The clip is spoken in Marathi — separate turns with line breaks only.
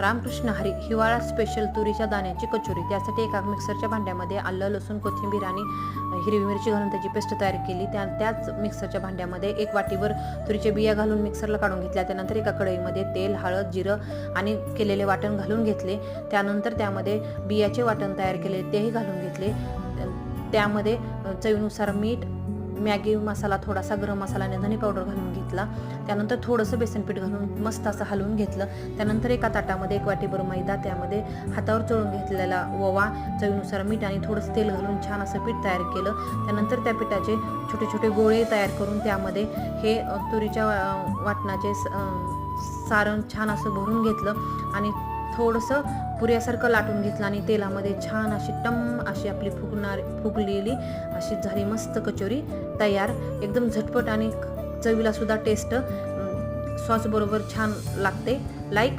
रामकृष्ण हरी हिवाळा स्पेशल तुरीच्या दाण्याची कचोरी. त्यासाठी एका मिक्सरच्या भांड्यामध्ये आलं लसूण कोथिंबीर आणि हिरवी मिरची घालून त्याची पेस्ट तयार केली. त्या त्याच मिक्सरच्या भांड्यामध्ये एक वाटीवर तुरीच्या बिया घालून मिक्सरला काढून घेतल्या. त्यानंतर एका कढईमध्ये तेल हळद जिरं आणि केलेले वाटण घालून घेतले. त्यानंतर त्यामध्ये बियाचे वाटण तयार केले तेही घालून घेतले. त्यामध्ये चवीनुसार मीठ मॅगी मसाला थोडासा गरम मसाला आणि धने पावडर घालून घेतला. त्यानंतर थोडंसं बेसनपीठ घालून मस्त असं हलवून घेतलं. त्यानंतर एका ताटामध्ये एक वाटीभर मैदा त्यामध्ये हातावर चोळून घेतलेला ववा चवीनुसार मीठ आणि थोडंसं तेल घालून छान असं पीठ तयार केलं. त्यानंतर त्या पिठाचे छोटे छोटे गोळे तयार करून त्यामध्ये हे तुरीच्या वाटणाचे स- सारण छान असं भरून घेतलं आणि थोडंसं पुऱ्यासारखं लाटून घेतलं आणि तेलामध्ये छान अशी टम अशी आपली फुगणार फुगलेली अशी झाली मस्त कचोरी तयार. एकदम झटपट आणि चवीला सुद्धा टेस्ट सॉस बरोबर छान लागते. लाईक